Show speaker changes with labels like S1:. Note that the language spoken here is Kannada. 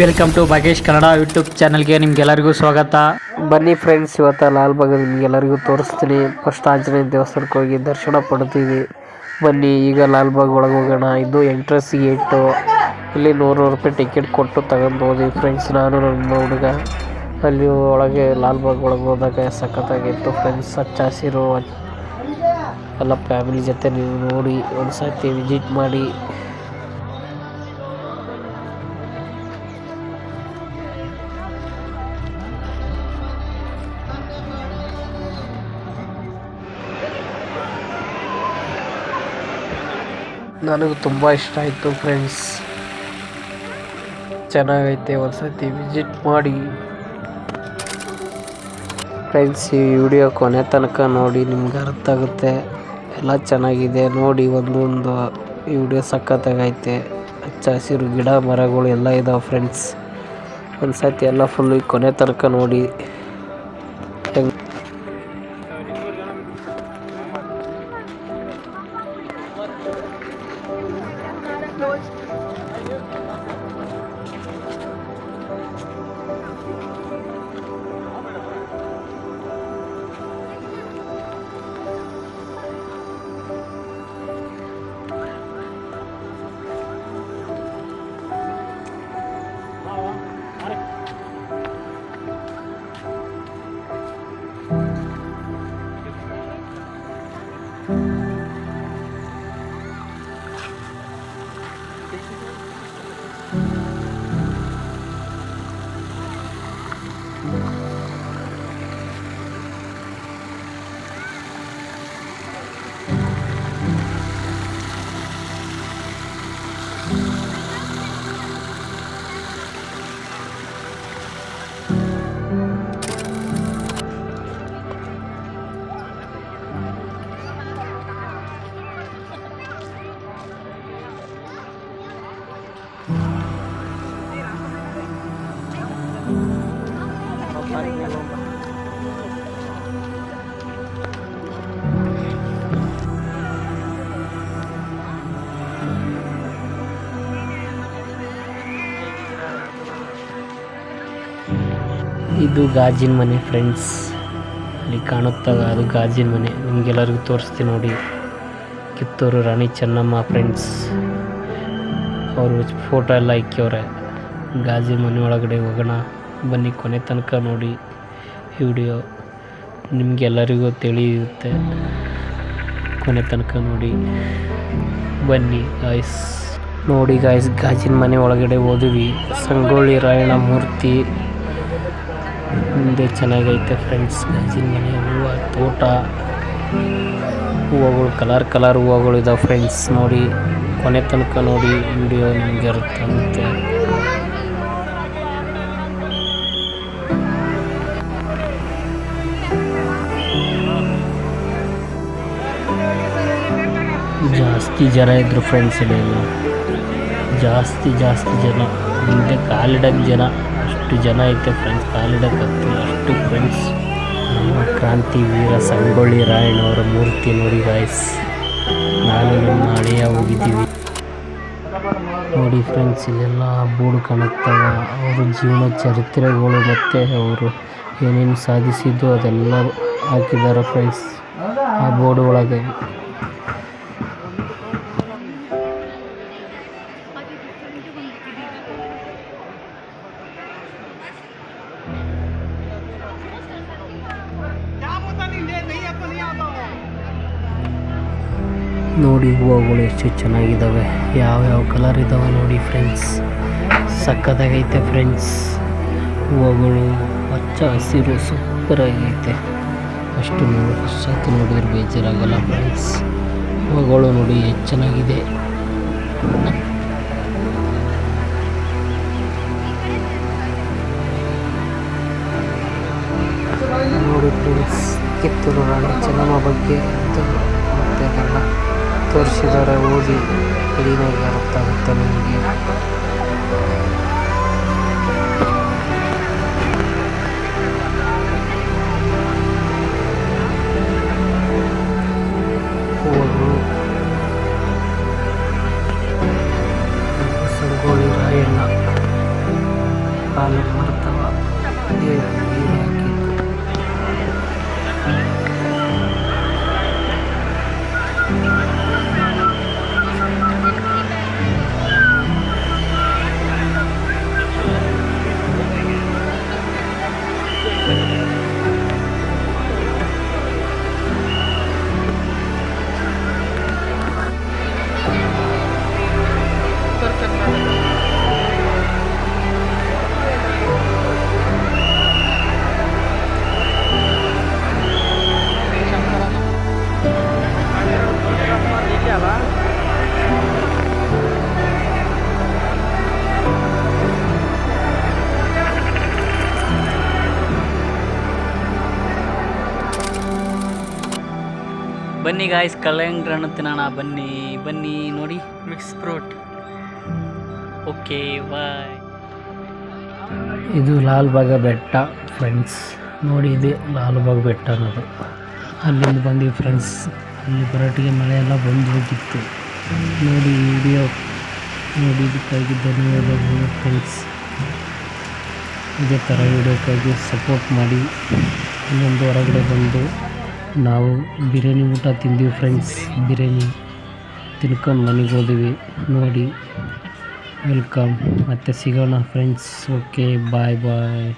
S1: Welcome to Bhagesh Kannada YouTube ಚಾನಲ್ಗೆ ನಿಮ್ಗೆಲ್ಲರಿಗೂ ಸ್ವಾಗತ.
S2: ಬನ್ನಿ ಫ್ರೆಂಡ್ಸ್ ಇವತ್ತು ಲಾಲ್ಬಾಗ್ ನಿಮಗೆಲ್ಲರಿಗೂ ತೋರಿಸ್ತೀನಿ. ಫಸ್ಟ್ ಆಂಜನೇಯ ದೇವಸ್ಥಾನಕ್ಕೆ ಹೋಗಿ ದರ್ಶನ ಪಡ್ತೀವಿ. ಬನ್ನಿ, ಈಗ ಲಾಲ್ಬಾಗ್ ಒಳಗೆ ಹೋಗೋಣ. ಇದು ಎಂಟ್ರೆನ್ಸ್ ಗೇಟು ಇಲ್ಲಿ ನೂರು ರೂಪಾಯಿ ಟಿಕೆಟ್ ಕೊಟ್ಟು ತಗೊಂಡು ಹೋದ್ವಿ ಫ್ರೆಂಡ್ಸ್ ನಾನು ನನ್ನ ಹುಡುಗ. ಅಲ್ಲಿ ಒಳಗೆ ಲಾಲ್ಬಾಗ್ ಒಳಗೆ ಹೋದಾಗ ಸಖತ್ತಾಗಿತ್ತು ಫ್ರೆಂಡ್ಸ್ ಹಚ್ಚ ಹಸಿರು ಎಲ್ಲ ಫ್ಯಾಮಿಲಿ ಜೊತೆ ನೀವು ನೋಡಿ ಒಂದು ಸತಿ ವಿಸಿಟ್ ಮಾಡಿ. ನನಗೂ ತುಂಬ ಇಷ್ಟ ಆಯಿತು ಫ್ರೆಂಡ್ಸ್ ಚೆನ್ನಾಗೈತೆ ಒಂದ್ಸತಿ ವಿಸಿಟ್ ಮಾಡಿ. ಫ್ರೆಂಡ್ಸ್ ಈ ವಿಡಿಯೋ ಕೊನೆ ತನಕ ನೋಡಿ, ನಿಮ್ಗೆ ಅರ್ಥ ಆಗುತ್ತೆ. ಎಲ್ಲ ಚೆನ್ನಾಗಿದೆ. ನೋಡಿ ಒಂದೊಂದು ಈ ವಿಡಿಯೋ ಸಖತ್ತಾಗೈತೆ. ಹಚ್ಚ ಹಸಿರು ಗಿಡ ಮರಗಳು ಎಲ್ಲ ಇದಾವೆ ಫ್ರೆಂಡ್ಸ್ ಒಂದು ಸತಿ ಎಲ್ಲ ಫುಲ್ಲು ಕೊನೆ ತನಕ ನೋಡಿ. ಇದು ಗಾಜಿನ ಮನೆ ಫ್ರೆಂಡ್ಸ್ ಅಲ್ಲಿ ಕಾಣುತ್ತಲ್ಲ ಅದು ಗಾಜಿನ ಮನೆ. ನಿಮಗೆಲ್ಲರಿಗೂ ತೋರಿಸ್ತೀನಿ ನೋಡಿ. ಕಿತ್ತೂರು ರಾಣಿ ಚೆನ್ನಮ್ಮ ಫ್ರೆಂಡ್ಸ್ ಅವರು ಫೋಟೋ ಎಲ್ಲ ಇಕ್ಕವ್ರೆ ಗಾಜಿನ ಮನೆ ಒಳಗಡೆ ಹೋಗೋಣ. ಬನ್ನಿ ಕೊನೆ ತನಕ ನೋಡಿ ಈ ವಿಡಿಯೋ ನಿಮಗೆಲ್ಲರಿಗೂ ತಿಳಿಯುತ್ತೆ. ಕೊನೆ ತನಕ ನೋಡಿ ಬನ್ನಿ ಗಾಯ್ಸ್ ನೋಡಿ ಗಾಯ್ಸ್ ಗಾಜಿನ ಮನೆ ಒಳಗಡೆ ಹೋದ್ವಿ. ಸಂಗೊಳ್ಳಿ ರಾಯಣ ಮೂರ್ತಿ ಮುಂದೆ ಚೆನ್ನಾಗೈತೆ ಫ್ರೆಂಡ್ಸ್ ಗಾಜಿನ ಮನೆ ಹೂವು, ತೋಟ, ಹೂವುಗಳು ಕಲರ್ ಕಲರ್ ಹೂವುಗಳು ಇದಾವೆ ಫ್ರೆಂಡ್ಸ್ ನೋಡಿ, ಕೊನೆ ತನಕ ನೋಡಿ ವಿಡಿಯೋ ನಿಮಗೆ ಇರುತ್ತೆ ಜಾಸ್ತಿ ಜನ ಇದ್ರು ಫ್ರೆಂಡ್ಸ್ ಇಲ್ಲಿ ಜಾಸ್ತಿ ಜಾಸ್ತಿ ಜನ. ಮುಂದೆ ಕಾಲಿಡಕ್ಕೆ ಜನ, ಅಷ್ಟು ಜನ ಐತೆ ಫ್ರೆಂಡ್ಸ್ ಕಾಲಿಡಕ್ಕೆ ಆಗ್ತಿಲ್ಲ ಅಷ್ಟು ಫ್ರೆಂಡ್ಸ್ ನಮ್ಮ ಕ್ರಾಂತಿ ವೀರ ಸಂಗೊಳ್ಳಿ ರಾಯಣ್ಣವರ ಮೂರ್ತಿ ನೋಡಿ ಗಾಯ್ಸ್ ನಾನು ನಮ್ಮ ಅಳಿಯ ಹೋಗಿದ್ದೀವಿ. ನೋಡಿ ಫ್ರೆಂಡ್ಸ್ ಇಲ್ಲೆಲ್ಲ ಬೋರ್ಡ್ ಕಾಣುತ್ತವ. ಅವರ ಜೀವನ ಚರಿತ್ರೆಗಳು ಮತ್ತು ಅವರು ಏನೇನು ಸಾಧಿಸಿದ್ದು ಅದೆಲ್ಲ ಹಾಕಿದ್ದಾರೆ ಫ್ರೆಂಡ್ಸ್ ಆ ಬೋರ್ಡ್ ಒಳಗೆ. ನೋಡಿ, ಹೂವುಗಳು ಎಷ್ಟು ಚೆನ್ನಾಗಿದ್ದಾವೆ. ಯಾವ ಯಾವ ಕಲರ್ ಇದ್ದಾವೆ ನೋಡಿ ಫ್ರೆಂಡ್ಸ್ ಸಕ್ಕತ್ತಾಗೈತೆ ಫ್ರೆಂಡ್ಸ್ ಹೂವುಗಳು ಹಚ್ಚ ಹಸಿರು ಸೂಪರ್ ಆಗೈತೆ. ಅಷ್ಟು ನೋಡಿ ಸತ್ತು ನೋಡಿದ್ರೆ ಬೇಜಾರಾಗಲ್ಲ ಫ್ರೆಂಡ್ಸ್ ಹೂವುಗಳು ನೋಡಿ ಎಷ್ಟು ಚೆನ್ನಾಗಿದೆ. ನೋಡಿ ಫ್ರೆಂಡ್ಸ್ ಕಿತ್ತೂರು ರಾಣಿ ಚೆನ್ನಮ್ಮ ಬಗ್ಗೆ. ತೋರಿಸಿದ್ದಾರೆ ಓದಿ ಕ್ಲೀನಾಗಿ ಅರ್ಥ ಆಗುತ್ತೆ ನಿಮಗೆ ಸಂಗೊಳ್ಳಿ ರಾಯಣ್ಣ
S1: ಕಾಲು ಬರ್ತಾವ ಹಾಕಿ
S2: ಬನ್ನಿ ಗಾಯ್ಸ್ ಕಲ್ಲಂಗಡಿ ತಿನ್ನೋಣ. ಬನ್ನಿ ಬನ್ನಿ ನೋಡಿ. ಮಿಕ್ಸ್ ಫ್ರೂಟ್ ಓಕೆ ಬಾಯ್ ಇದು ಲಾಲ್ಬಾಗ ಬೆಟ್ಟ ಫ್ರೆಂಡ್ಸ್ ನೋಡಿ ಇದೆ ಲಾಲ್ಬಾಗ್ ಬೆಟ್ಟ ಅನ್ನೋದು. ಅಲ್ಲಿಂದ ಬಂದಿವಿ ಫ್ರೆಂಡ್ಸ್ ಅಲ್ಲಿ ಬರೋಟಿಗೆ ಮಳೆ ಎಲ್ಲ ಬಂದು ಹೋಗಿತ್ತು. ನೋಡಿ ವಿಡಿಯೋ ನೋಡಿದ್ದಕ್ಕಾಗಿ ಧನ್ಯವಾದಗಳು ಫ್ರೆಂಡ್ಸ್ ಇದೇ ಥರ ವಿಡಿಯೋಕ್ಕಾಗಿ ಸಪೋರ್ಟ್ ಮಾಡಿ. ಇನ್ನೊಂದು ಹೊರಗಡೆ ಬಂದು ನಾವು ಬಿರಿಯಾನಿ ಊಟ ತಿಂದೀವಿ ಫ್ರೆಂಡ್ಸ್ ಬಿರಿಯಾನಿ ತಿನ್ಕೊಂಡು ಮನೆಗೆ ಹೋದಿವಿ. ನೋಡಿ ವೆಲ್ಕಮ್ ಮತ್ತೆ ಸಿಗೋಣ ಫ್ರೆಂಡ್ಸ್ ಓಕೆ ಬಾಯ್ ಬಾಯ್